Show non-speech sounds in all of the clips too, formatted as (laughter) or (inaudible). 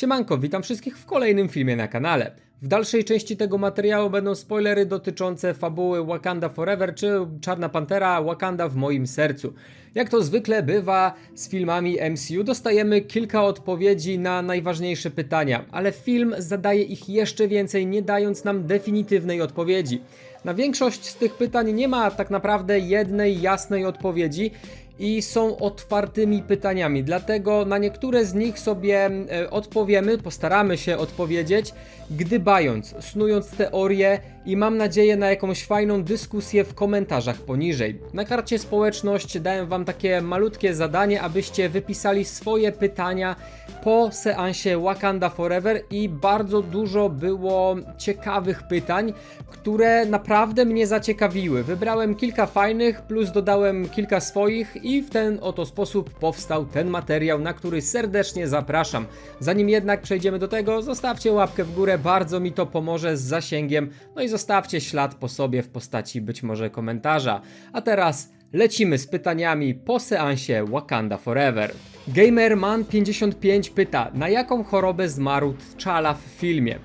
Siemanko, witam wszystkich w kolejnym filmie na kanale. W dalszej części tego materiału będą spoilery dotyczące fabuły Wakanda Forever czy Czarna Pantera Wakanda w moim sercu. Jak to zwykle bywa z filmami MCU, dostajemy kilka odpowiedzi na najważniejsze pytania, ale film zadaje ich jeszcze więcej, nie dając nam definitywnej odpowiedzi. Na większość z tych pytań nie ma tak naprawdę jednej jasnej odpowiedzi i są otwartymi pytaniami. Dlatego na niektóre z nich sobie e, odpowiemy, postaramy się odpowiedzieć, gdybając, snując teorie i mam nadzieję na jakąś fajną dyskusję w komentarzach poniżej. Na karcie społeczność dałem wam takie malutkie zadanie, abyście wypisali swoje pytania po seansie Wakanda Forever i bardzo dużo było ciekawych pytań, które naprawdę mnie zaciekawiły. Wybrałem kilka fajnych, plus dodałem kilka swoich i w ten oto sposób powstał ten materiał, na który serdecznie zapraszam. Zanim jednak przejdziemy do tego, zostawcie łapkę w górę, bardzo mi to pomoże z zasięgiem, no i zostawcie ślad po sobie w postaci być może komentarza. A teraz lecimy z pytaniami po seansie Wakanda Forever. Gamerman55 pyta, na jaką chorobę zmarł T'Challa w filmie?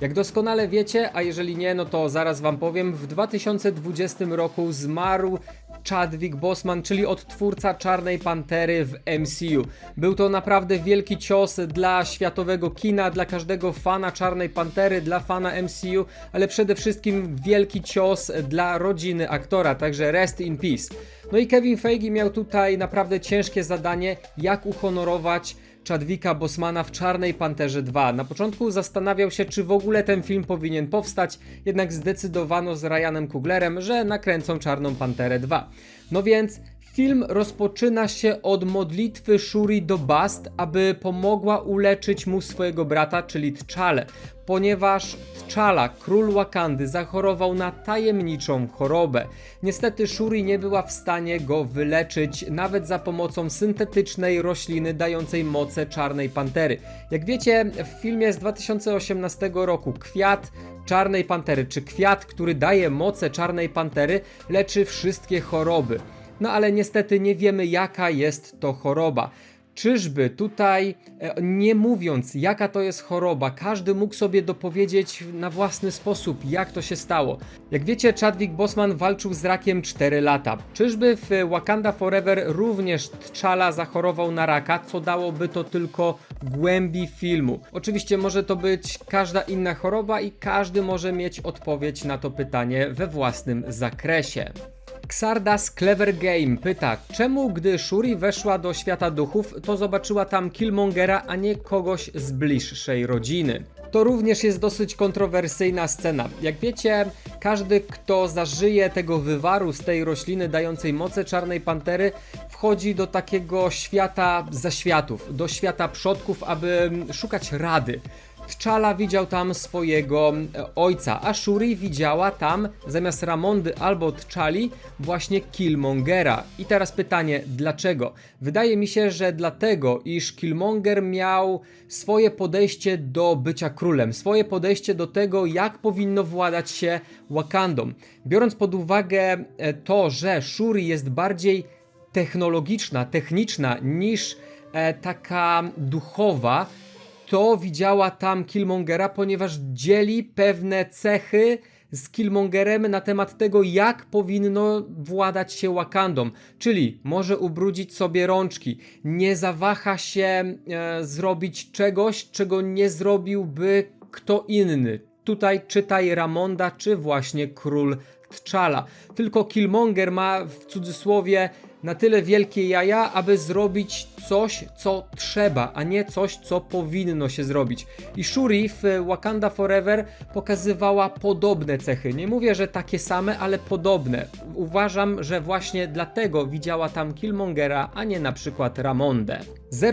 Jak doskonale wiecie, a jeżeli nie, no to zaraz wam powiem, w 2020 roku zmarł Chadwick Boseman, czyli odtwórca Czarnej Pantery w MCU. Był to naprawdę wielki cios dla światowego kina, dla każdego fana Czarnej Pantery, dla fana MCU, ale przede wszystkim wielki cios dla rodziny aktora, także rest in peace. No i Kevin Feige miał tutaj naprawdę ciężkie zadanie, jak uhonorować Chadwicka Bosmana w Czarnej Panterze 2. Na początku zastanawiał się, czy w ogóle ten film powinien powstać, jednak zdecydowano z Ryanem Kuglerem, że nakręcą Czarną Panterę 2. No więc film rozpoczyna się od modlitwy Shuri do Bast, aby pomogła uleczyć mu swojego brata, czyli T'Challę, ponieważ T'Challa, król Wakandy, zachorował na tajemniczą chorobę. Niestety Shuri nie była w stanie go wyleczyć, nawet za pomocą syntetycznej rośliny dającej moce Czarnej Pantery. Jak wiecie, w filmie z 2018 roku kwiat Czarnej Pantery, czy kwiat, który daje moce Czarnej Pantery, leczy wszystkie choroby. No ale niestety nie wiemy, jaka jest to choroba. Czyżby tutaj, e, nie mówiąc jaka to jest choroba, każdy mógł sobie dopowiedzieć na własny sposób, jak to się stało. Jak wiecie, Chadwick Boseman walczył z rakiem 4 lata. Czyżby w Wakanda Forever również T'Challa zachorował na raka, co dałoby to tylko głębi filmu? Oczywiście może to być każda inna choroba i każdy może mieć odpowiedź na to pytanie we własnym zakresie. Xardas Clever Game pyta, czemu gdy Shuri weszła do świata duchów, to zobaczyła tam Killmongera, a nie kogoś z bliższej rodziny? To również jest dosyć kontrowersyjna scena. Jak wiecie, każdy, kto zażyje tego wywaru z tej rośliny dającej moce czarnej pantery, wchodzi do takiego świata zaświatów, do świata przodków, aby szukać rady. T'Challa widział tam swojego e, ojca, a Shuri widziała tam zamiast Ramondy albo T'Challi właśnie Killmongera. I teraz pytanie, dlaczego? Wydaje mi się, że dlatego, iż Killmonger miał swoje podejście do bycia królem, swoje podejście do tego, jak powinno władać się Wakandą. Biorąc pod uwagę e, to, że Shuri jest bardziej technologiczna, techniczna niż e, taka duchowa, to widziała tam Killmongera, ponieważ dzieli pewne cechy z Killmongerem na temat tego, jak powinno władać się Wakandą. Czyli może ubrudzić sobie rączki, nie zawaha się e, zrobić czegoś, czego nie zrobiłby kto inny. Tutaj czytaj Ramonda, czy właśnie król T'Challa. Tylko Killmonger ma w cudzysłowie na tyle wielkie jaja, aby zrobić coś, co trzeba, a nie coś, co powinno się zrobić. I Shuri w Wakanda Forever pokazywała podobne cechy. Nie mówię, że takie same, ale podobne. Uważam, że właśnie dlatego widziała tam Killmongera, a nie na przykład Ramondę.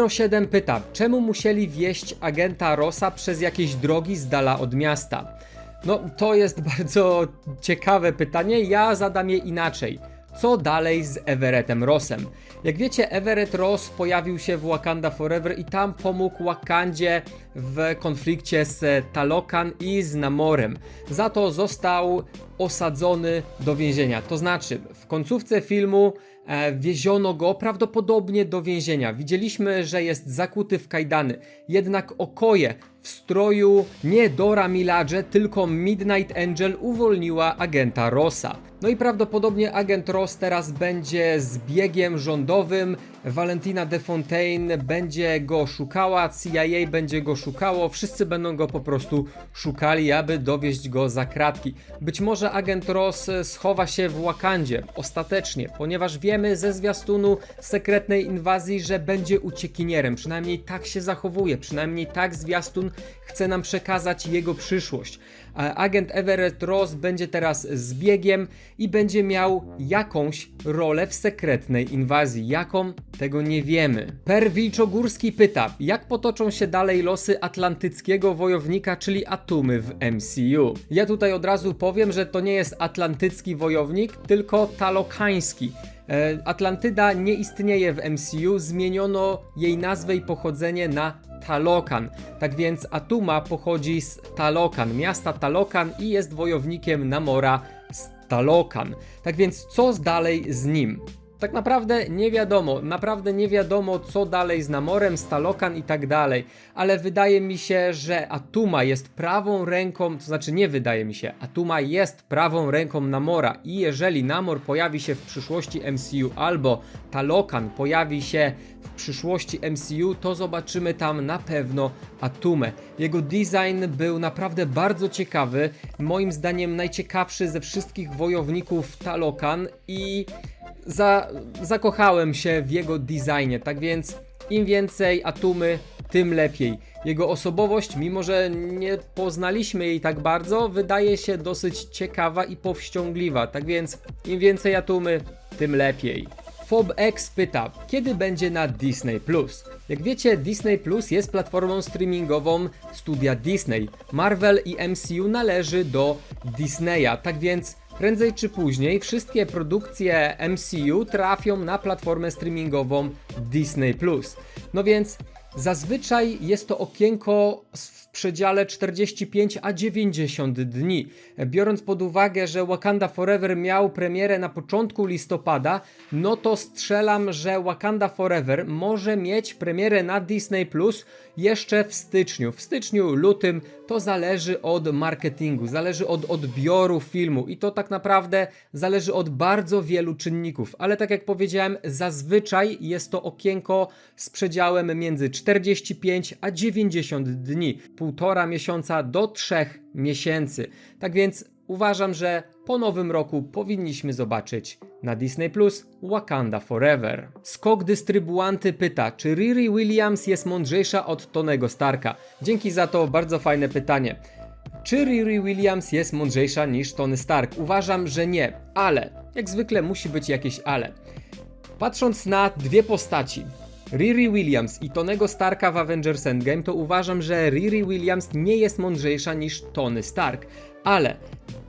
07 pyta, czemu musieli wieść agenta Rossa przez jakieś drogi z dala od miasta? No, to jest (laughs) bardzo ciekawe pytanie. Ja zadam je inaczej. Co dalej z Everettem Rossem? Jak wiecie, Everett Ross pojawił się w Wakanda Forever i tam pomógł Wakandzie w konflikcie z Talokan i z Namorem. Za to został osadzony do więzienia. To znaczy, w końcówce filmu e, wieziono go prawdopodobnie do więzienia. Widzieliśmy, że jest zakuty w kajdany. Jednak Okoje w stroju nie Dora Milaje, tylko Midnight Angel uwolniła agenta Rossa. No i prawdopodobnie agent Ross teraz będzie zbiegiem rządowym. Valentina de Fontaine będzie go szukała, CIA będzie go szukało, wszyscy będą go po prostu szukali, aby dowieść go za kratki. Być może agent Ross schowa się w Wakandzie ostatecznie, ponieważ wiemy ze zwiastunu sekretnej inwazji, że będzie uciekinierem. Przynajmniej tak się zachowuje, przynajmniej tak zwiastun chce nam przekazać jego przyszłość. Agent Everett Ross będzie teraz zbiegiem i będzie miał jakąś rolę w sekretnej inwazji. Jaką? Tego nie wiemy. Per Wilczogórski pyta, jak potoczą się dalej losy atlantyckiego wojownika, czyli Atumy w MCU. Ja tutaj od razu powiem, że to nie jest atlantycki wojownik, tylko talokański. E, Atlantyda nie istnieje w MCU, zmieniono jej nazwę i pochodzenie na Talokan. Tak więc Atuma pochodzi z Talokan, miasta Talokan i jest wojownikiem Namora z Talokan. Tak więc co dalej z nim? Tak naprawdę nie wiadomo, naprawdę nie wiadomo co dalej z Namorem, z Talokan i tak dalej, ale wydaje mi się, że Atuma jest prawą ręką, to znaczy nie wydaje mi się, Atuma jest prawą ręką Namora i jeżeli Namor pojawi się w przyszłości MCU albo Talokan pojawi się w przyszłości MCU, to zobaczymy tam na pewno Atumę. Jego design był naprawdę bardzo ciekawy, moim zdaniem najciekawszy ze wszystkich wojowników Talokan i za, zakochałem się w jego designie, tak więc im więcej Atumy, tym lepiej. Jego osobowość, mimo że nie poznaliśmy jej tak bardzo, wydaje się dosyć ciekawa i powściągliwa, tak więc im więcej Atumy, tym lepiej. FobX pyta, kiedy będzie na Disney Plus? Jak wiecie, Disney Plus jest platformą streamingową studia Disney. Marvel i MCU należy do Disneya, tak więc prędzej czy później wszystkie produkcje MCU trafią na platformę streamingową Disney. No więc Zazwyczaj jest to okienko w przedziale 45 a 90 dni. Biorąc pod uwagę, że Wakanda Forever miał premierę na początku listopada, no to strzelam, że Wakanda Forever może mieć premierę na Disney Plus jeszcze w styczniu. W styczniu, lutym to zależy od marketingu, zależy od odbioru filmu i to tak naprawdę zależy od bardzo wielu czynników. Ale tak jak powiedziałem, zazwyczaj jest to okienko z przedziałem między 45 a 90 dni, półtora miesiąca do trzech miesięcy. Tak więc uważam, że po nowym roku powinniśmy zobaczyć na Disney Plus Wakanda Forever. Skok dystrybuanty pyta, czy Riri Williams jest mądrzejsza od Tonego Starka? Dzięki za to bardzo fajne pytanie. Czy Riri Williams jest mądrzejsza niż Tony Stark? Uważam, że nie, ale jak zwykle musi być jakieś ale. Patrząc na dwie postaci, Riri Williams i Tonego Starka w Avengers Endgame, to uważam, że Riri Williams nie jest mądrzejsza niż Tony Stark. Ale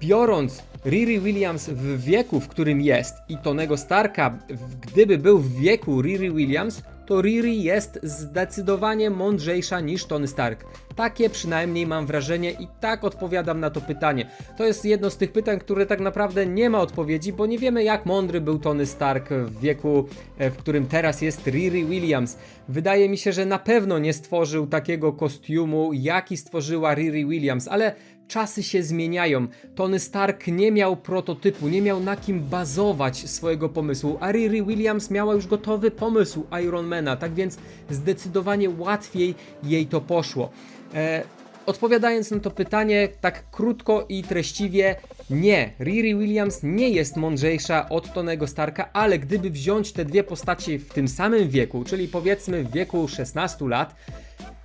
biorąc Riri Williams w wieku, w którym jest i Tonego Starka, gdyby był w wieku Riri Williams, to Riri jest zdecydowanie mądrzejsza niż Tony Stark. Takie przynajmniej mam wrażenie i tak odpowiadam na to pytanie. To jest jedno z tych pytań, które tak naprawdę nie ma odpowiedzi, bo nie wiemy jak mądry był Tony Stark w wieku, e, w którym teraz jest Riri Williams. Wydaje mi się, że na pewno nie stworzył takiego kostiumu, jaki stworzyła Riri Williams, ale czasy się zmieniają. Tony Stark nie miał prototypu, nie miał na kim bazować swojego pomysłu, a Riri Williams miała już gotowy pomysł Ironmana, tak więc zdecydowanie łatwiej jej to poszło. E, odpowiadając na to pytanie tak krótko i treściwie, nie, Riri Williams nie jest mądrzejsza od Tonego Starka, ale gdyby wziąć te dwie postaci w tym samym wieku, czyli powiedzmy w wieku 16 lat,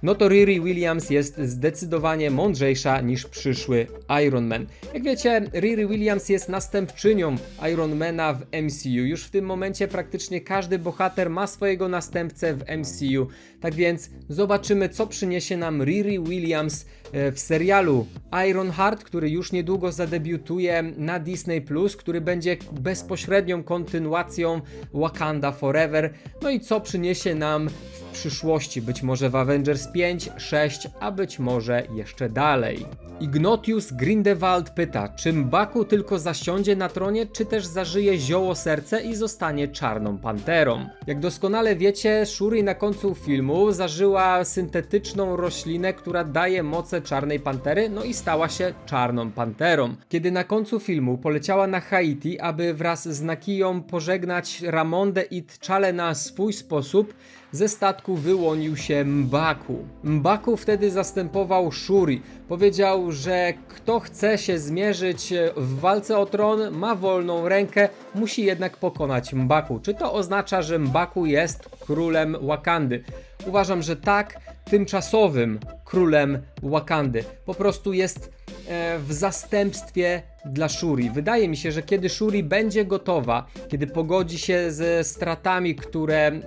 no to Riri Williams jest zdecydowanie mądrzejsza niż przyszły Iron Man. Jak wiecie, Riri Williams jest następczynią Ironmana w MCU. Już w tym momencie praktycznie każdy bohater ma swojego następcę w MCU. Tak więc zobaczymy, co przyniesie nam Riri Williams e, w serialu Ironheart, który już niedługo zadebiutuje na Disney Plus, który będzie bezpośrednią kontynuacją Wakanda Forever. No i co przyniesie nam w przyszłości, być może w Avengers 5, 6, a być może jeszcze dalej. Ignotius Grindewald pyta, czy Mbaku tylko zasiądzie na tronie, czy też zażyje zioło serce i zostanie czarną panterą. Jak doskonale wiecie, Shuri na końcu filmu zażyła syntetyczną roślinę, która daje moce czarnej pantery, no i stała się czarną panterą. Kiedy na końcu filmu poleciała na Haiti, aby wraz z Nakiją pożegnać Ramondę i T'Challę na swój sposób, ze statku wyłonił się Mbaku. Mbaku wtedy zastępował Shuri. Powiedział, że kto chce się zmierzyć w walce o tron, ma wolną rękę, musi jednak pokonać Mbaku. Czy to oznacza, że Mbaku jest królem Wakandy? Uważam, że tak, tymczasowym królem Wakandy. Po prostu jest e, w zastępstwie dla Shuri. Wydaje mi się, że kiedy Shuri będzie gotowa, kiedy pogodzi się ze stratami, które e,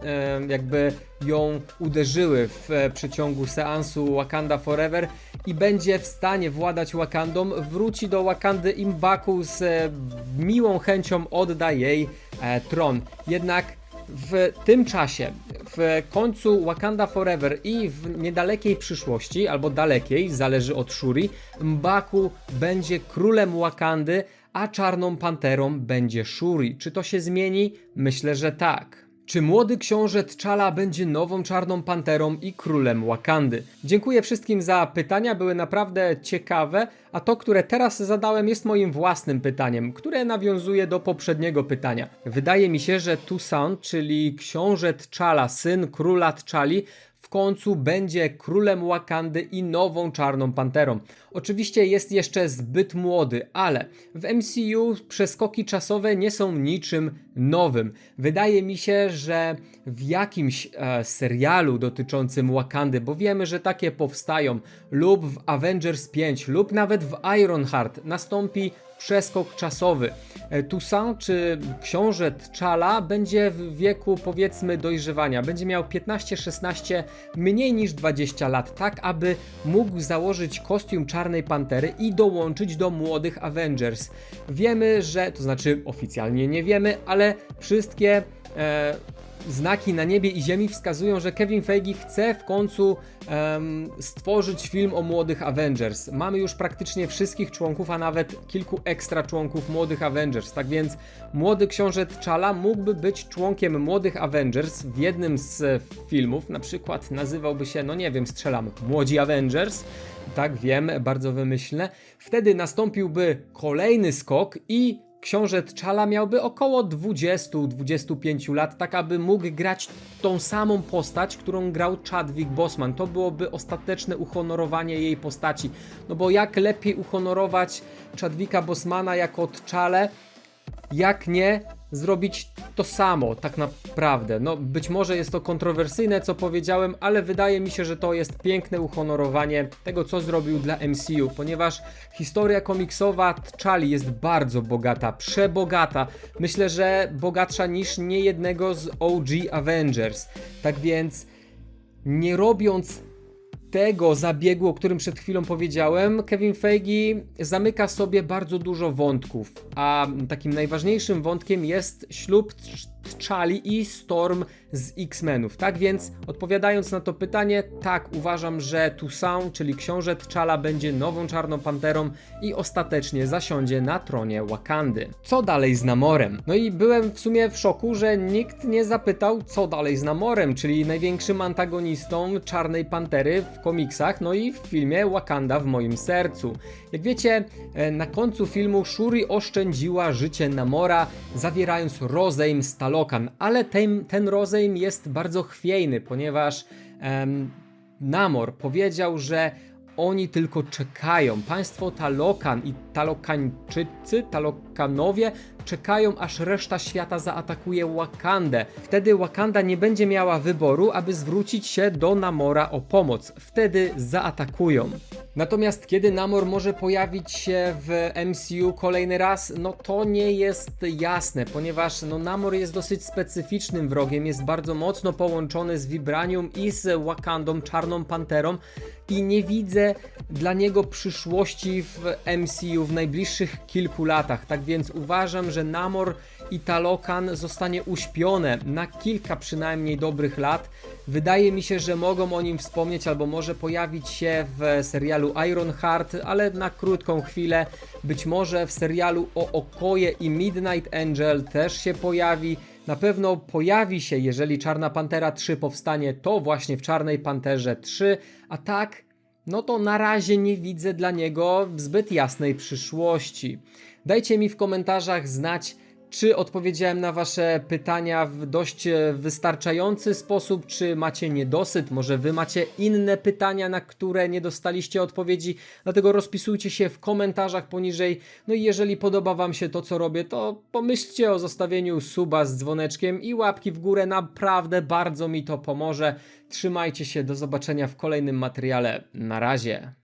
jakby ją uderzyły w e, przeciągu seansu Wakanda Forever i będzie w stanie władać Wakandą, wróci do Wakandy Imbaku z e, miłą chęcią odda jej e, tron. Jednak w tym czasie, w końcu Wakanda Forever i w niedalekiej przyszłości, albo dalekiej, zależy od Shuri, Mbaku będzie królem Wakandy, a czarną panterą będzie Shuri. Czy to się zmieni? Myślę, że tak. Czy młody książę T'Challa będzie nową czarną panterą i królem Wakandy? Dziękuję wszystkim za pytania, były naprawdę ciekawe, a to, które teraz zadałem, jest moim własnym pytaniem, które nawiązuje do poprzedniego pytania. Wydaje mi się, że Toussaint, czyli książę T'Challa, syn króla T'Challi, w końcu będzie królem Wakandy i nową czarną panterą. Oczywiście jest jeszcze zbyt młody, ale w MCU przeskoki czasowe nie są niczym nowym. Wydaje mi się, że w jakimś e, serialu dotyczącym Wakandy, bo wiemy, że takie powstają, lub w Avengers 5, lub nawet w Ironheart nastąpi przeskok czasowy. E, Toussaint czy książę T'Challa będzie w wieku powiedzmy dojrzewania. Będzie miał 15-16, mniej niż 20 lat, tak aby mógł założyć kostium Czarnej Pantery i dołączyć do młodych Avengers. Wiemy, że, to znaczy oficjalnie nie wiemy, ale wszystkie e, znaki na niebie i ziemi wskazują, że Kevin Feige chce w końcu stworzyć film o młodych Avengers. Mamy już praktycznie wszystkich członków, a nawet kilku ekstra członków młodych Avengers. Tak więc młody książę T'Challa mógłby być członkiem młodych Avengers w jednym z e, filmów. Na przykład nazywałby się, no nie wiem, strzelam, Młodzi Avengers. Tak, wiem, bardzo wymyślne. Wtedy nastąpiłby kolejny skok i książę T'Challa miałby około 20-25 lat, tak aby mógł grać tą samą postać, którą grał Chadwick Boseman. To byłoby ostateczne uhonorowanie jej postaci. No bo jak lepiej uhonorować Chadwicka Bosmana jako T'Challę, jak nie zrobić to samo tak naprawdę. No być może jest to kontrowersyjne, co powiedziałem, ale wydaje mi się, że to jest piękne uhonorowanie tego, co zrobił dla MCU, ponieważ historia komiksowa T'Challi jest bardzo bogata, przebogata. Myślę, że bogatsza niż niejednego z OG Avengers. Tak więc nie robiąc tego zabiegu, o którym przed chwilą powiedziałem, Kevin Feige zamyka sobie bardzo dużo wątków, a takim najważniejszym wątkiem jest ślub T'Challi i Storm z X-Menów. Tak więc, odpowiadając na to pytanie, tak, uważam, że Toussaint, czyli książę T'Challa, będzie nową Czarną Panterą i ostatecznie zasiądzie na tronie Wakandy. Co dalej z Namorem? No i byłem w sumie w szoku, że nikt nie zapytał, co dalej z Namorem, czyli największym antagonistą Czarnej Pantery w komiksach, no i w filmie Wakanda w moim sercu. Jak wiecie, e, na końcu filmu Shuri oszczędziła życie Namora, zawierając rozejm z Talokan, ale ten, ten rozejm jest bardzo chwiejny, ponieważ em, Namor powiedział, że oni tylko czekają. Państwo Talokan i Talokańczycy, Talokanowie czekają, aż reszta świata zaatakuje Wakandę. Wtedy Wakanda nie będzie miała wyboru, aby zwrócić się do Namora o pomoc. Wtedy zaatakują. Natomiast kiedy Namor może pojawić się w MCU kolejny raz, no to nie jest jasne, ponieważ no Namor jest dosyć specyficznym wrogiem, jest bardzo mocno połączony z Vibranium i z Wakandą, Czarną Panterą. I nie widzę dla niego przyszłości w MCU w najbliższych kilku latach. Tak więc uważam, że Namor i Talokan zostanie uśpione na kilka przynajmniej dobrych lat. Wydaje mi się, że mogą o nim wspomnieć, albo może pojawić się w serialu Ironheart, ale na krótką chwilę. Być może w serialu o Okoje i Midnight Angel też się pojawi. Na pewno pojawi się, jeżeli Czarna Pantera 3 powstanie, to właśnie w Czarnej Panterze 3, a tak, no to na razie nie widzę dla niego zbyt jasnej przyszłości. Dajcie mi w komentarzach znać, czy odpowiedziałem na Wasze pytania w dość e, wystarczający sposób, czy macie niedosyt, może Wy macie inne pytania, na które nie dostaliście odpowiedzi, dlatego rozpisujcie się w komentarzach poniżej. No i jeżeli podoba Wam się to, co robię, to pomyślcie o zostawieniu suba z dzwoneczkiem i łapki w górę, naprawdę bardzo mi to pomoże. Trzymajcie się, do zobaczenia w kolejnym materiale. Na razie.